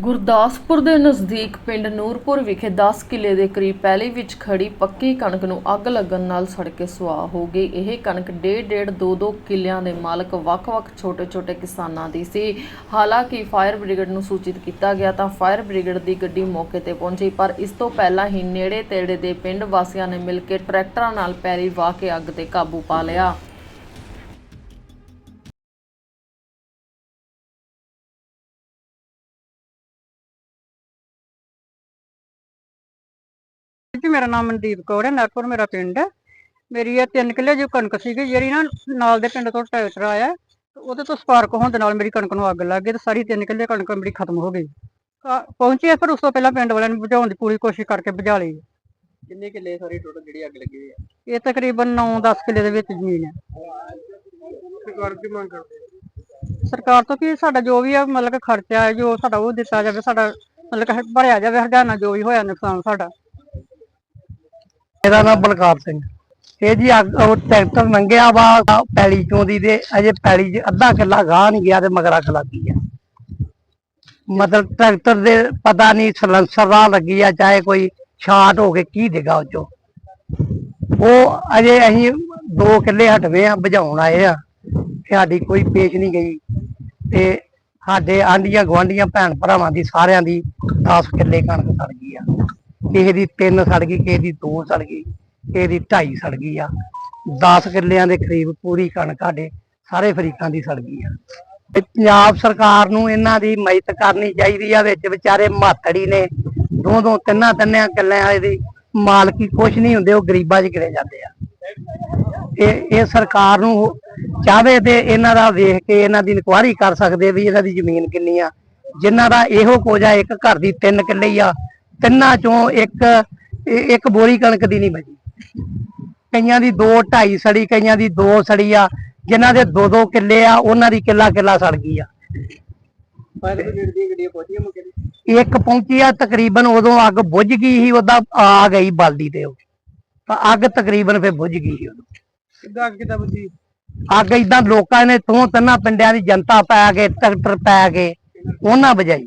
ਗੁਰਦਾਸਪੁਰ ਦੇ ਨਜ਼ਦੀਕ ਪਿੰਡ ਨੂਰਪੁਰ ਵਿਖੇ 10 ਕਿੱਲੇ ਦੇ ਕਰੀਬ ਪੈਲੀ ਵਿੱਚ ਖੜੀ ਪੱਕੀ ਕਣਕ ਨੂੰ ਅੱਗ ਲੱਗਣ ਨਾਲ ਸੜ ਕੇ ਸੁਆਹ ਹੋ ਗਈ। ਇਹ ਕਣਕ ਡੇਢ ਡੇਢ ਦੋ ਦੋ ਕਿੱਲਿਆਂ ਦੇ ਮਾਲਕ ਵੱਖ-ਵੱਖ ਛੋਟੇ-ਛੋਟੇ ਕਿਸਾਨਾਂ ਦੀ ਸੀ। ਹਾਲਾਂਕਿ ਫਾਇਰ ਬ੍ਰਿਗੇਡ ਨੂੰ ਸੂਚਿਤ ਕੀਤਾ ਗਿਆ ਤਾਂ ਫਾਇਰ ਬ੍ਰਿਗੇਡ ਦੀ ਗੱਡੀ ਮੌਕੇ ਤੇ ਪਹੁੰਚੀ, ਪਰ ਇਸ ਤੋਂ ਪਹਿਲਾਂ ਹੀ ਨੇੜੇ ਤੇੜੇ ਦੇ ਪਿੰਡ ਵਾਸੀਆਂ ਨੇ ਮਿਲ ਕੇ ਟਰੈਕਟਰਾਂ ਨਾਲ ਪੈਰੀ ਵਾਹ ਕੇ ਅੱਗ ਤੇ ਕਾਬੂ ਪਾ ਲਿਆ। ਜੀ ਮੇਰਾ ਨਾਮ ਮਨਦੀਪ ਕੌਰ ਹੈ ਨਰਪੁਰ ਮੇਰਾ ਪਿੰਡ ਹੈ। ਮੇਰੀ ਇਹ 3 ਕਿੱਲੇ ਜੋ ਕਣਕ ਸੀਗੀ ਜਿਹੜੀ ਨਾ ਨਾਲ ਦੇ ਪਿੰਡ ਤੋਂ ਟਰੈਕਟਰ ਆਇਆ ਤੇ ਉਹਦੇ ਤੋਂ ਸਪਾਰਕ ਹੋਣ ਦੇ ਨਾਲ ਮੇਰੀ ਕਣਕ ਨੂੰ ਅੱਗ ਲੱਗ ਗਈ ਤੇ ਸਾਰੀ 3 ਕਿੱਲੇ ਕਣਕ ਮੇਰੀ ਖਤਮ ਹੋ ਗਈ। ਆ- ਪਹੁੰਚੇ ਫਿਰ ਉਸ ਤੋਂ ਪਹਿਲਾਂ ਪਿੰਡ ਵਾਲਿਆਂ ਨੇ ਬੁਝਾਉਣ ਦੀ ਪੂਰੀ ਕੋਸ਼ਿਸ਼ ਕਰਕੇ ਬੁਝਾ ਲਈ। ਕਿੰਨੇ ਕਿੱਲੇ ਸਾਰੀ ਟੋਟਲ ਜਿਹੜੀ ਅੱਗ ਲੱਗੀ ਹੋਈ ਹੈ ਇਹ ਤਕਰੀਬਨ 9-10 ਕਿੱਲੇ ਦੇ ਵਿੱਚ ਜ਼ਮੀਨ ਹੈ। ਸਰਕਾਰ ਦੀ ਮੰਗ ਕਰਦੇ ਸਰਕਾਰ ਤੋਂ ਕੀ ਸਾਡਾ ਜੋ ਵੀ ਹੈ ਮਤਲਬ ਕਿ ਖਰਚਾ ਹੈ ਜੋ ਸਾਡਾ ਉਹ ਦਿੱਤਾ ਜਾਵੇ ਸਾਡਾ ਮਤਲਬ ਕਿ ਭਰਿਆ ਜਾਵੇ ਹਰਜਾਨਾ ਜੋ ਵੀ ਹੋਇਆ ਨੁਕਸਾਨ ਸਾਡਾ। ਮੇਰਾ ਨਾਮ ਬਲਕਾਰ ਸਿੰਘ। ਇਹ ਜੀ ਉਹ ਟਰੈਕਟਰ ਲੰਘਿਆ ਵਾ, ਪੈਲੀ ਚੋਂ ਦੀ ਤੇ ਅਜੇ ਪੈਲੀ 'ਚ ਅੱਧਾ ਕਿੱਲਾ ਗਾਹ ਨਹੀਂ ਗਿਆ ਤੇ ਮਗਰ ਅੱਗ ਆ। ਮਤਲਬ ਟਰੈਕਟਰ ਦੇ ਪਤਾ ਨਹੀਂ ਸਲੈਂਸਰ ਰਾਹ ਲੱਗੀ ਆ, ਚਾਹੇ ਕੋਈ ਛਾਟ ਹੋ ਕੇ ਕੀ ਦੇਗਾ ਉਹ ਚੋਂ ਉਹ ਅਜੇ ਅਸੀਂ ਦੋ ਕਿੱਲੇ ਹਟਵੇ ਆ ਬੁਝਾਉਣ ਆਏ ਆ। ਸਾਡੀ ਕੋਈ ਪੇਸ਼ ਨਹੀਂ ਗਈ। ਤੇ ਸਾਡੇ ਆਂਡੀਆਂ ਗਵਾਂਡੀਆਂ ਭੈਣ ਭਰਾਵਾਂ ਦੀ ਸਾਰਿਆਂ ਦੀ 10 ਕਿੱਲੇ ਕਣਕ ਸੜ ਗਈ ਆ। ਕਿਸੇ ਦੀ 3 ਸੜ ਗਈ, ਕਿਸੇ ਦੀ 2 ਸੜ ਗਈ, ਕਿਸੇ ਦੀ 2.5 ਸੜ ਗਈ ਆ। 10 ਕਿੱਲਿਆਂ ਦੇ ਕਰੀਬ ਪੂਰੀ ਕਣਕ ਸਾਡੇ ਸਾਰੇ ਫਰੀਕਾਂ ਦੀ ਸੜ ਗਈ ਆ। ਤੇ ਪੰਜਾਬ ਸਰਕਾਰ ਨੂੰ ਇਹਨਾਂ ਦੀ ਮਦਦ ਕਰਨੀ ਚਾਹੀਦੀ ਆ, ਵਿੱਚ ਵਿਚਾਰੇ ਮਾਤੜੀ ਨੇ। ਦੋ ਦੋ ਤਿੰਨਾਂ ਤਿੰਨਿਆਂ ਕਿੱਲਿਆਂ ਵਾਲੇ ਦੀ ਮਾਲਕੀ ਕੁਛ ਨਹੀਂ ਹੁੰਦੇ, ਉਹ ਗਰੀਬਾਂ 'ਚ ਗਿਣੇ ਜਾਂਦੇ ਆ। ਇਹ ਇਹ ਸਰਕਾਰ ਨੂੰ ਚਾਹਵੇ ਤੇ ਇਹਨਾਂ ਦਾ ਵੇਖ ਕੇ ਇਹਨਾਂ ਦੀ ਇਨਕੁਆਇਰੀ ਕਰ ਸਕਦੇ ਵੀ ਇਹਨਾਂ ਦੀ ਜ਼ਮੀਨ ਕਿੰਨੀ ਆ। ਜਿਨ੍ਹਾਂ ਦਾ ਇਹੋ ਕੁਝ ਆ ਇੱਕ ਘਰ ਦੀ ਤਿੰਨ ਕਿੱਲੇ ਆ ਤਿੰਨਾਂ ਚੋਂ ਇੱਕ ਇੱਕ ਬੋਰੀ ਕਣਕ ਦੀ ਨਹੀਂ ਬਚੀ। ਕਈਆਂ ਦੀ 2 2.5 ਸੜੀ ਕਈਆਂ ਦੀ 2 ਸੜੀ ਆ। ਜਿਨ੍ਹਾਂ ਦੇ 2 2 ਕਿੱਲੇ ਆ ਉਹਨਾਂ ਦੀ ਕਿੱਲਾ ਕਿੱਲਾ ਸੜ ਗਈ ਆ। ਇੱਕ ਪਹੁੰਚੀ ਆ ਤਕਰੀਬਨ ਉਦੋਂ ਅੱਗ ਬੁਝ ਗਈ ਸੀ ਉਹਦਾ ਆ ਗਈ ਬਲਦੀ ਤੇ ਉਹ। ਤਾਂ ਅੱਗ ਤਕਰੀਬਨ ਫਿਰ ਬੁਝ ਗਈ ਸੀ ਉਦੋਂ। ਕਿੱਦਾਂ ਅੱਗ ਕਿੱਦਾਂ ਬੁਝੀ? ਅੱਗ ਇਦਾਂ ਲੋਕਾਂ ਨੇ ਤੋਂ ਤਿੰਨਾਂ ਪਿੰਡਾਂ ਦੀ ਜਨਤਾ ਪੈ ਕੇ ਟਰੈਕਟਰ ਪੈ ਕੇ ਉਹਨਾਂ ਬਜਾਈ